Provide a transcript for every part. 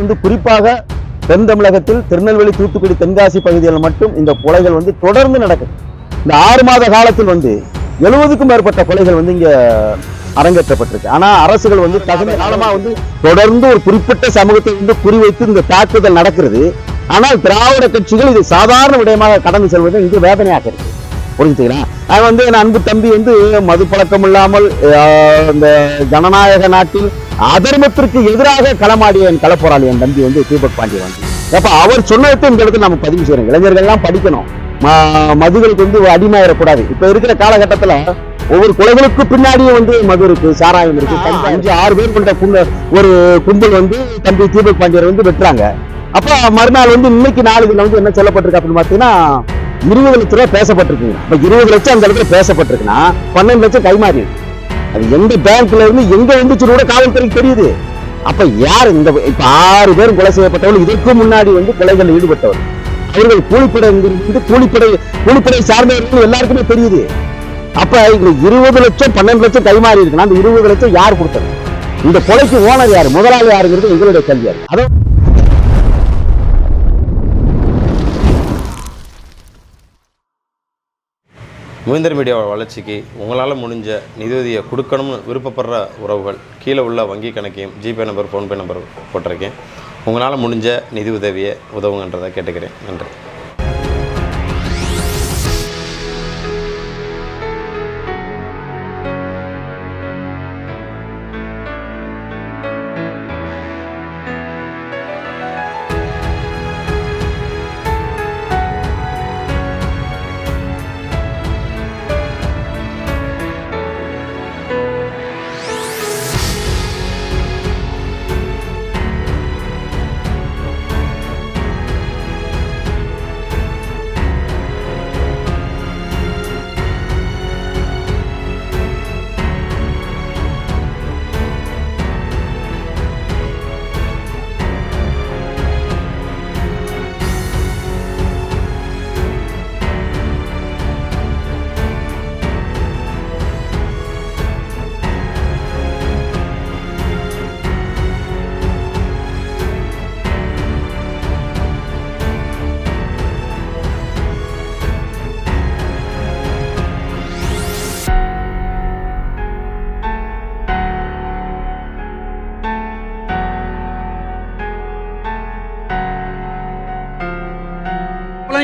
வந்து குறிப்பாக தென் தமிழகத்தில் திருநெல்வேலி தூத்துக்குடி தென்காசி பகுதியில் மட்டும் இந்த கொலைகள் வந்து தொடர்ந்து நடக்குது. இந்த ஆறு மாத காலத்தில் வந்து எழுபதுக்கும் மேற்பட்ட கொலைகள் வந்து இங்கே அரங்கேற்றப்பட்டிருக்கு. ஆனால் அரசுகள் வந்து தகுந்த காலமாக வந்து தொடர்ந்து ஒரு குறிப்பிட்ட சமூகத்தை வந்து குறிவைத்து இந்த தாக்குதல் நடக்கிறது. ஆனால் திராவிட கட்சிகள் இது சாதாரண விடயமாக கடந்து செல்வது இங்கே வேதனையாக இருக்கு புரிஞ்சுக்கிறேன் அது வந்து என் அன்பு தம்பி வந்து மது பழக்கம் இல்லாமல் இந்த ஜனநாயக நாட்டில் அதர்மத்திற்கு எதிராக களமாடிய என் களப்போராளி என் தம்பி வந்து தீபக் பாண்டியன் வந்து. அப்ப அவர் சொன்னதை இந்த இடத்துல நம்ம பதிவு செய்யறோம். இளைஞர்கள் எல்லாம் படிக்கணும் மதுகளுக்கு வந்து அடிமையாயிடக்கூடாது. இப்ப இருக்கிற காலகட்டத்துல ஒவ்வொரு கொலைகளுக்கு பின்னாடியும் வந்து மது இருக்கு சாராயம் இருக்கு. அஞ்சு ஆறு பேர் கொண்ட ஒரு கும்பல் வந்து தம்பி தீபக் பாண்டியர் வந்து வெட்டுறாங்க. அப்ப மறுநாள் வந்து இன்னைக்கு நாளுக்குள்ள வந்து என்ன சொல்லப்பட்டிருக்கு அப்படின்னு பாத்தீங்கன்னா இருபது லட்ச ரூபாய் பேசப்பட்டிருக்குங்க இப்ப இருபது லட்சம் அந்த இடத்துல பேசப்பட்டிருக்குன்னா பன்னெண்டு லட்சம் கைமாறி. அது எந்த பேங்க்ல இருந்து எங்க வந்துச்சு கூட காவல்துறைக்கு தெரியுது. அப்ப யார் இந்த இப்ப ஆறு பேர் கொலை செய்யப்பட்டவர்கள் இதற்கு முன்னாடி வந்து கொலைகள் ஈடுபட்டவர். அவர்கள் கூலிப்படை கூலிப்படை கூலிப்படை சார்ந்தவர்கள் எல்லாருக்குமே தெரியுது. அப்ப இந்த இருபது லட்சம் பன்னெண்டு லட்சம் கைமாறி இருக்குன்னா அந்த இருபது லட்சம் யார் கொடுத்தது? இந்த கொலைக்கு ஓனர் யார்? முதலாளி யாருங்கிறது எங்களுடைய கல்வியாரு இருக்கு மூவிந்தர் மீடியாவோட வளர்ச்சிக்கு உங்களால் முடிஞ்ச நிதியுதவியை கொடுக்கணும்னு விருப்பப்படுற உறவுகள் கீழே உள்ள வங்கி கணக்கையும் ஜிபே நம்பர் ஃபோன்பே நம்பர் போட்டிருக்கேன். உங்களால் முடிஞ்ச நிதி உதவியை உதவுங்கன்றதை கேட்டுக்கிறேன். நன்றி.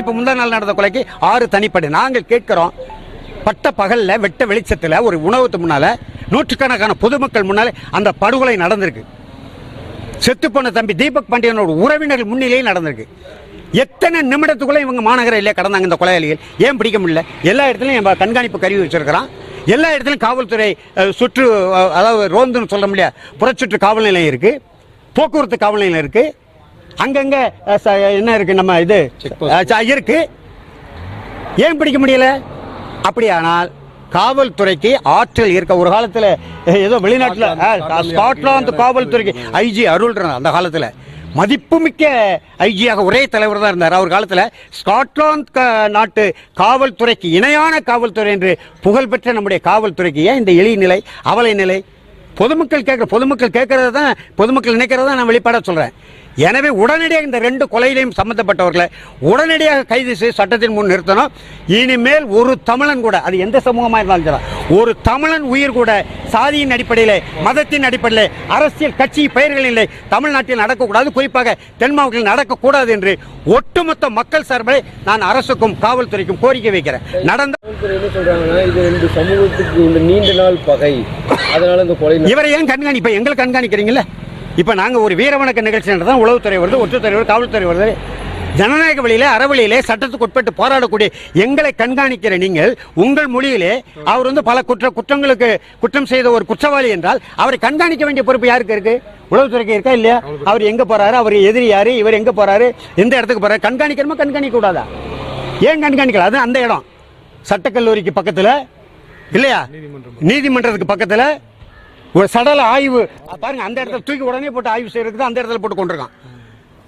இப்போ முந்தா நாள் நடந்த கொலைக்கு ஆறு தனிப்படை. நாங்கள் கேட்கிறோம் பட்ட பகலில் வெட்ட வெளிச்சத்தில் ஒரு உணவுக்கு முன்னால் நூற்றுக்கணக்கான பொதுமக்கள் முன்னால் அந்த படுகொலை நடந்திருக்கு. செத்து போன தம்பி தீபக் பாண்டியனோட உறவினர்கள் முன்னிலையில் நடந்திருக்கு. எத்தனை நிமிடத்துக்குள்ளே இவங்க மாநகர இல்லையா கடந்தாங்க இந்த கொலையாளிகள்? ஏன் பிடிக்க முடியல? எல்லா இடத்துலையும் கண்காணிப்பு கருவி வச்சிருக்கிறான். எல்லா இடத்துலையும் காவல்துறை சுற்று அதாவது ரோந்துன்னு சொல்ல முடியாது புறச்சுற்று காவல் நிலையம் இருக்குது போக்குவரத்து காவல் நிலையம் இருக்குது அங்கங்க என்ன இருக்கு நம்ம இது? இருக்கு. ஏன் பிடிக்க முடியல? அப்படியானால் காவல்துறைக்கு ஆற்றல் இருக்க ஒரு காலத்துல ஏதோ வெளிநாட்டுல ஸ்காட்லாந்து காவல்துறைக்கு ஐஜி அருள் அந்த காலத்துல. மதிப்புமிக்க ஐஜியாக ஒரே தலைவர் தான் இருந்தார். அவர் காலத்துல ஸ்காட்லாந்து நாட்டு காவல்துறைக்கு இணையான காவல்துறை என்று புகழ்பெற்ற நம்முடைய காவல்துறைக்கு ஏன் இந்த எளிய நிலை அவலை நிலை பொதுமக்கள் கேட்குற பொதுமக்கள் கேட்கறத தான் பொதுமக்கள் நினைக்கிறதா நான் வெளிப்பாட சொல்கிறேன் எனவே உடனடியாக இந்த ரெண்டு கொலையிலையும் சம்பந்தப்பட்டவர்களை உடனடியாக கைது செய்து சட்டத்தின் முன் நிறுத்தணும். இனிமேல் ஒரு தமிழன் கூட அது எந்த சமூகமாக இருந்தாலும் சரி ஒரு தமிழன் உயிர் கூட சாதியின் அடிப்படையில் மதத்தின் அடிப்படையில் அரசியல் கட்சி பெயர்களிலே தமிழ்நாட்டில் நடக்கக்கூடாது. குறிப்பாக தென் மாவட்டத்தில் நடக்கக்கூடாது என்று ஒட்டுமொத்த மக்கள் சார்பில் நான் அரசுக்கும் காவல்துறைக்கும் கோரிக்கை வைக்கிறேன். நடந்த இது சமூகத்துக்கு நீண்ட நாள் பகை. அதனால இந்த கொலை இவரை ஏன் கண்காணிப்ப எங்களை கண்காணிக்கிறீங்கல்ல? இப்ப நாங்க ஒரு வீரவணக்க நிகழ்ச்சி தான் உளவுத்துறை வருது ஒற்றுத்துறை வருது காவல்துறை வருது. ஜனநாயக வழியிலே அறவழியிலே சட்டத்துக்கு உட்பட்டு போராடக்கூடிய எங்களை கண்காணிக்கிற நீங்கள் உங்கள் மொழியிலே அவர் வந்து பல குற்ற குற்றங்களுக்கு குற்றம் செய்த ஒரு குற்றவாளி என்றால் அவரை கண்காணிக்க வேண்டிய பொறுப்பு யாருக்கு இருக்கு? உளவுத்துறைக்கு இருக்கா இல்லையா? அவர் எங்க போறாரு? அவர் எதிரி யாரு? இவர் எங்க போறாரு? எந்த இடத்துக்கு போறாரு? கண்காணிக்கணுமா கண்காணிக்க கூடாதா ஏன் கண்காணிக்கல? அது அந்த இடம். சட்டக்கல்லூரிக்கு பக்கத்துல இல்லையா? நீதிமன்றத்துக்கு பக்கத்துல ஒரு சடல ஆய்வு. பாருங்க அந்த இடத்துல தூக்கி உடனே போட்டு ஆய்வு செய்யறதுக்கு அந்த இடத்துல போட்டு கொண்டிருக்கான்.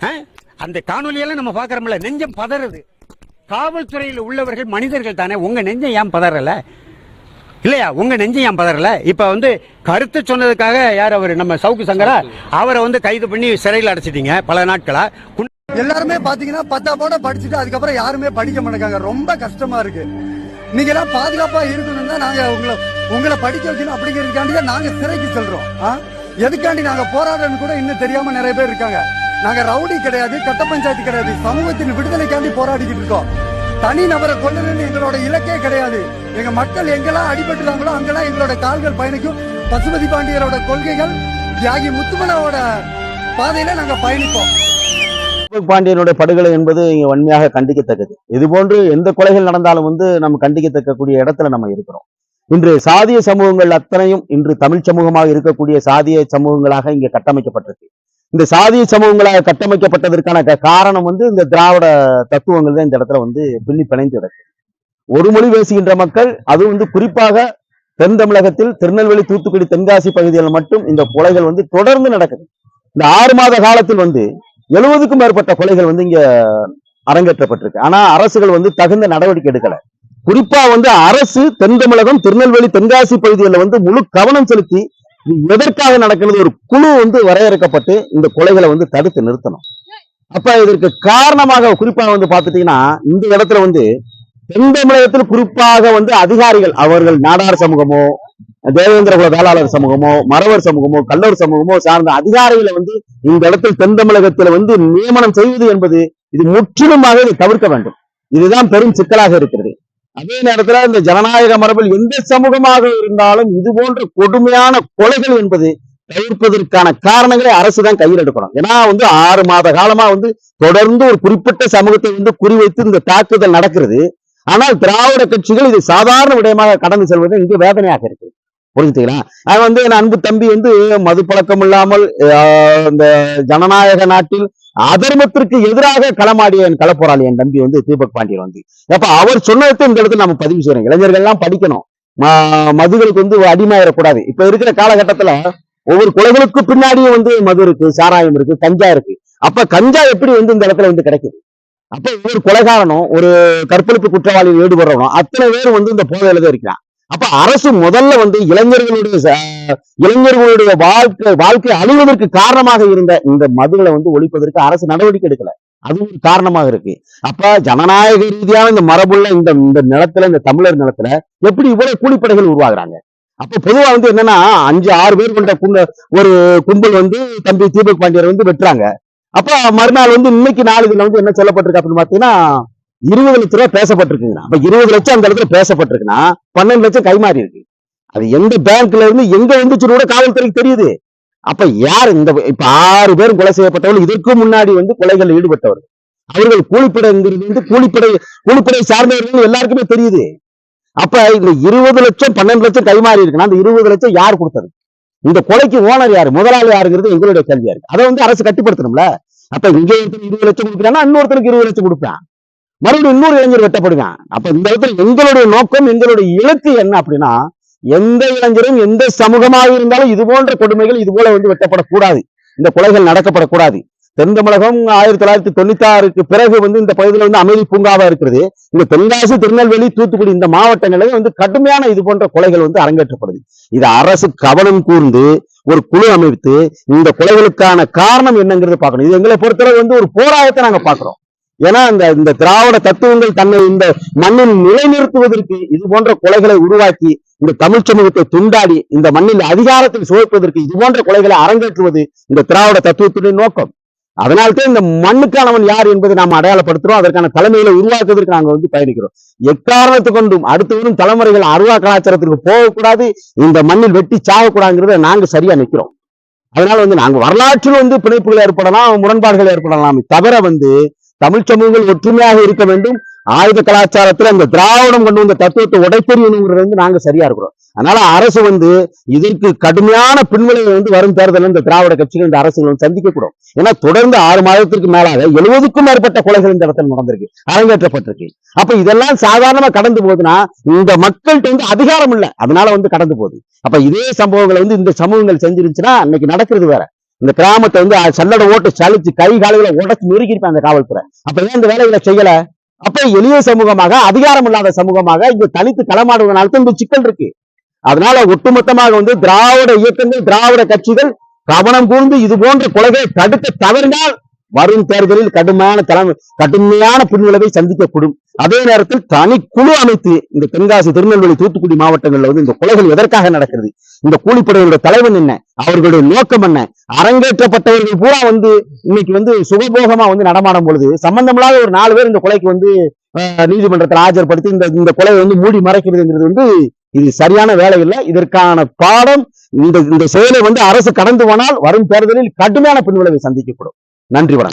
ஆ? அந்த காணொலியெல்லாம் நம்ம பாக்குறோம்ல நெஞ்சம் பதறுது. காவல்துறையில் உள்ளவர்கள் மனிதர்கள் தானே உங்க நெஞ்சம் ஏன் பதறல? இல்லையா? உங்க நெஞ்சம் ஏன் பதறல? இப்ப வந்து கருத்து சொன்னதுக்காக யார் அவர்? நம்ம சவுக்கு சங்கரா அவரை வந்து கைது பண்ணி சிறையில் அடைச்சிட்டீங்க பல நாட்களா. எல்லாருமே பாத்தீங்கன்னா பத்தாம் போட படிச்சுட்டு அதுக்கப்புறம் யாருமே படிக்க மாட்டேங்காங்க. ரொம்ப கஷ்டமா இருக்கு. நீங்களாம் எல்லாம் பாதுகாப்பா இருக்கணும் தான் நாங்க உங்களை உங்களை படிக்க வைக்கணும் அப்படிங்கிறதுக்காண்டி தான் நாங்க சிறைக்கு செல்றோம். ஆ? எதுக்காண்டி நாங்க போராடுறோம்னு கூட இன்னும் தெரியாம நிறைய பேர் இருக்காங்க. நாங்க ரவுடி கிடையாது கட்ட பஞ்சாயத்து கிடையாது சமூகத்தின் விடுதலைக்காண்டி போராடிக்கிட்டு இருக்கோம். தனி நபரை கொள்ளணும்னு எங்களோட இலக்கே கிடையாது. எங்க மக்கள் எங்கெல்லாம் அடிபட்டுறாங்களோ அங்கெல்லாம் எங்களோட கால்கள் பயணிக்கும். பசுபதி பாண்டியரோட கொள்கைகள் தியாகி முத்துமலாவோட பாதையில நாங்க பயணிப்போம். தீபக் பாண்டியனுடைய படுகொலை என்பது இங்கே வன்மையாக கண்டிக்கத்தக்கது. இதுபோன்று எந்த கொலைகள் நடந்தாலும் வந்து நம்ம கண்டிக்கத்தக்கக்கூடிய இடத்துல நம்ம இருக்கிறோம். இன்று சாதிய சமூகங்கள் அத்தனையும் இன்று தமிழ் சமூகமாக இருக்கக்கூடிய சாதிய சமூகங்களாக இங்கே கட்டமைக்கப்பட்டிருக்கு. இந்த சாதிய சமூகங்களாக கட்டமைக்கப்பட்டதற்கான காரணம் வந்து இந்த திராவிட தத்துவங்கள் தான் இந்த இடத்துல வந்து பின்னி பிணைந்து கிடக்கு. ஒரு மொழி பேசுகின்ற மக்கள் அது வந்து குறிப்பாக தென் தமிழகத்தில் திருநெல்வேலி தூத்துக்குடி தென்காசி பகுதிகளில் மட்டும் இந்த கொலைகள் வந்து தொடர்ந்து நடக்குது. இந்த ஆறு மாத காலத்தில் வந்து எழுபதுக்கும் மேற்பட்ட கொலைகள் வந்து இங்க அரங்கேற்றப்பட்டிருக்கு. ஆனா அரசுகள் வந்து தகுந்த நடவடிக்கை எடுக்கல. குறிப்பா வந்து அரசு தென் தமிழகம் திருநெல்வேலி தென்காசி பகுதிகளில் வந்து முழு கவனம் செலுத்தி எதற்காக நடக்கிறது ஒரு குழு வந்து வரையறுக்கப்பட்டு இந்த கொலைகளை வந்து தடுத்து நிறுத்தணும். அப்ப இதற்கு காரணமாக குறிப்பாக வந்து பாத்துட்டீங்கன்னா இந்த இடத்துல வந்து தென் தமிழகத்தில் குறிப்பாக வந்து அதிகாரிகள் அவர்கள் நாடார் சமூகமோ தேவேந்திர குல வேளாளர் சமூகமோ மறவர் சமூகமோ கல்லூர் சமூகமோ சார்ந்த அதிகாரிகளை வந்து இந்த இடத்தில் தென் தமிழகத்துல வந்து நியமனம் செய்வது என்பது இது முற்றிலுமாக இதை தவிர்க்க வேண்டும். இதுதான் பெரும் சிக்கலாக இருக்கிறது. அதே நேரத்துல இந்த ஜனநாயக மரபில் எந்த சமூகமாக இருந்தாலும் இது போன்ற கொடுமையான கொலைகள் என்பது தவிர்ப்பதற்கான காரணங்களை அரசு தான் கையில் எடுக்கணும். ஏன்னா வந்து ஆறு மாத காலமா வந்து தொடர்ந்து ஒரு குறிப்பிட்ட சமூகத்தை வந்து குறிவைத்து இந்த தாக்குதல் நடக்கிறது. ஆனால் திராவிட கட்சிகள் இது சாதாரண விடயமாக கடந்து செல்வது இங்கு வேதனையாக இருக்கு புரிஞ்சுக்கலாம் அது வந்து என் அன்பு தம்பி வந்து மது பழக்கம் இல்லாமல் இந்த ஜனநாயக நாட்டில் அதர்மத்திற்கு எதிராக களமாடிய என் களப்போராளி என் தம்பி வந்து தீபக் பாண்டியன் வந்து. அப்ப அவர் சொன்னதை இந்த இடத்துல நம்ம பதிவு செய்யறோம். இளைஞர்கள் எல்லாம் படிக்கணும் மதுகளுக்கு வந்து அடிமையாயிடக்கூடாது இப்ப இருக்கிற காலகட்டத்துல ஒவ்வொரு கொலைகளுக்கு பின்னாடியும் வந்து மது இருக்கு சாராயம் இருக்கு கஞ்சா இருக்கு. அப்ப கஞ்சா எப்படி வந்து இந்த இடத்துல வந்து கிடைக்குது? அப்ப ஒவ்வொரு கொலைகாரனும் ஒரு கற்பழிப்பு குற்றவாளியில் ஈடுபடுறவனும் அத்தனை பேர் வந்து இந்த போதையில தான் இருக்கிறான். அப்ப அரசு முதல்ல வந்து இளைஞர்களுடைய இளைஞர்களுடைய வாழ்க்கை வாழ்க்கை அழிவதற்கு காரணமாக இருந்த இந்த மதுகளை வந்து ஒழிப்பதற்கு அரசு நடவடிக்கை எடுக்கல. அது ஒரு காரணமாக இருக்கு. அப்ப ஜனநாயக ரீதியான இந்த மரபுள்ள இந்த இந்த நிலத்துல இந்த தமிழர் நிலத்துல எப்படி இவ்வளவு கூலிப்படைகள் உருவாகுறாங்க? அப்ப பொதுவா வந்து என்னன்னா அஞ்சு ஆறு பேர் கொண்ட குண்ட ஒரு கும்பல் வந்து தம்பி தீபக் பாண்டியர் வந்து வெட்டுறாங்க. அப்ப மறுநாள் வந்து இன்னைக்கு நாலு இதுல வந்து என்ன சொல்லப்பட்டிருக்கு அப்படின்னு பாத்தீங்கன்னா இருபது லட்ச ரூபாய் பேசப்பட்டிருக்குங்கண்ணா. அப்ப இருபது லட்சம் அந்த இடத்துல பேசப்பட்டிருக்குன்னா பன்னெண்டு லட்சம் கைமாறி இருக்கு அது எந்த பேங்க்ல இருந்து எங்க வந்துச்சுன்னு கூட காவல்துறைக்கு தெரியுது. அப்ப யார் இந்த இப்ப ஆறு பேரும் கொலை செய்யப்பட்டவர்கள் இதற்கு முன்னாடி வந்து கொலைகள் ஈடுபட்டவர்கள் அவர்கள் கூலிப்படைங்கிறது வந்து கூலிப்படை கூலிப்படை சார்ந்தவர்கள் எல்லாருக்குமே தெரியுது. அப்ப இந்த இருபது லட்சம் பன்னெண்டு லட்சம் கைமாறி இருக்குன்னா அந்த இருபது லட்சம் யார் கொடுத்தது? இந்த கொலைக்கு ஓனர் யாரு? முதலாளி யாருங்கிறது எங்களுடைய கேள்வியா இருக்கு. அதை வந்து அரசு கட்டுப்படுத்தணும்ல. அப்ப இங்க இருபது லட்சம் கொடுக்குறான்னா இன்னொருத்தருக்கு இருபது லட்சம் கொடுப்பான். மறுபடியும் இன்னொரு இளைஞர் வெட்டப்படுங்க. அப்ப இந்த இடத்துல எங்களுடைய நோக்கம் எங்களுடைய இலக்கு என்ன அப்படின்னா எந்த இளைஞரும் எந்த சமூகமாக இருந்தாலும் இது போன்ற கொடுமைகள் இது போல வந்து வெட்டப்படக்கூடாது. இந்த கொலைகள் நடக்கப்படக்கூடாது. தென் தமிழகம் ஆயிரத்தி தொள்ளாயிரத்தி தொண்ணூத்தி ஆறுக்கு பிறகு வந்து இந்த பகுதியில் வந்து அமைதி பூங்காவா இருக்கிறது. இந்த தென்காசி திருநெல்வேலி தூத்துக்குடி இந்த மாவட்டங்களில் வந்து கடுமையான இது போன்ற கொலைகள் வந்து அரங்கேற்றப்படுது. இது அரசு கவனம் கூர்ந்து ஒரு குழு அமைத்து இந்த கொலைகளுக்கான காரணம் என்னங்கிறது பார்க்கணும். இது எங்களை பொறுத்தவரை வந்து ஒரு போராட்டத்தை நாங்க பாக்குறோம் ஏன்னா அந்த இந்த திராவிட தத்துவங்கள் தன்னை இந்த மண்ணில் நிலைநிறுத்துவதற்கு இது போன்ற கொலைகளை உருவாக்கி இந்த தமிழ் சமூகத்தை துண்டாடி இந்த மண்ணில் அதிகாரத்தில் சுவைப்பதற்கு இது போன்ற கொலைகளை அரங்கேற்றுவது இந்த திராவிட தத்துவத்துடைய நோக்கம். அதனால்தான் இந்த மண்ணுக்கானவன் யார் என்பதை நாம் அடையாளப்படுத்துறோம். அதற்கான தலைமைகளை உருவாக்குவதற்கு நாங்க வந்து பயணிக்கிறோம். எக்காரணத்து கொண்டும் அடுத்து வரும் தலைமுறைகள் அருவா கலாச்சாரத்திற்கு போகக்கூடாது இந்த மண்ணில் வெட்டி சாகக்கூடாதுங்கிறத நாங்க சரியா நிக்கிறோம். அதனால வந்து நாங்க வரலாற்றில் வந்து பிணைப்புகள் ஏற்படலாம் முரண்பாடுகள் ஏற்படலாம் தவிர வந்து தமிழ் சமூகங்கள் ஒற்றுமையாக இருக்க வேண்டும். ஆயுத கலாச்சாரத்துல அந்த திராவிடம் கொண்டு வந்த தத்துவத்தை உடைத்தெறியணுங்கிறது வந்து நாங்க சரியா இருக்கிறோம். அதனால அரசு வந்து இதற்கு கடுமையான பின்விளைவு வந்து வரும் தேர்தலில் இந்த திராவிட கட்சிகள் இந்த அரசுகள் வந்து சந்திக்க கூடும் ஏன்னா தொடர்ந்து ஆறு மாதத்திற்கு மேலாக எழுபதுக்கும் மேற்பட்ட கொலைகள் இந்த இடத்துல நடந்திருக்கு அரங்கேற்றப்பட்டிருக்கு. அப்ப இதெல்லாம் சாதாரணமா கடந்து போகுதுன்னா இந்த மக்கள்கிட்ட வந்து அதிகாரம் இல்லை. அதனால வந்து கடந்து போகுது. அப்ப இதே சம்பவங்களை வந்து இந்த சமூகங்கள் செஞ்சிருச்சுன்னா அன்னைக்கு நடக்கிறது வேற. இந்த கிராமத்தை வந்து சல்லட சல்லடை ஓட்டு சலிச்சு கை கால்களை உடச்சு நொறுக்கிருப்பாங்க அந்த காவல்துறை. அப்ப ஏன் இந்த வேலைகளை செய்யல? அப்ப எளிய சமூகமாக அதிகாரம் இல்லாத சமூகமாக இங்க தனித்து களமாடுவதனால தான் இந்த சிக்கல் இருக்கு. அதனால ஒட்டுமொத்தமாக வந்து திராவிட இயக்கங்கள் திராவிட கட்சிகள் கவனம் கூர்ந்து இது போன்ற கொலைகளை தடுக்க தவறினால் வரும் தேர்தலில் கடுமையான தலைமை கடுமையான பின்விளைவை சந்திக்கக்கூடும். அதே நேரத்தில் தனி குழு அமைத்து இந்த தென்காசி திருநெல்வேலி தூத்துக்குடி மாவட்டங்கள்ல வந்து இந்த கொலைகள் எதற்காக நடக்கிறது? இந்த கூலிப்படையோட தலைவன் என்ன? அவர்களுடைய நோக்கம் என்ன? அரங்கேற்றப்பட்டவர்கள் பூரா வந்து இன்னைக்கு வந்து சுகபோகமா வந்து நடமாடும் பொழுது சம்பந்தமில்லாத ஒரு நாலு பேர் இந்த கொலைக்கு வந்து நீதிமன்றத்தில் ஆஜர்படுத்தி இந்த இந்த கொலையை வந்து மூடி மறைக்கிறதுங்கிறது வந்து இது சரியான வேலை இல்லை இதற்கான பாடம் இந்த இந்த செயலை வந்து அரசு கடந்து போனால் வரும் தேர்தலில் கடுமையான பின்விளைவை சந்திக்கப்படும். நன்றி வணக்கம்.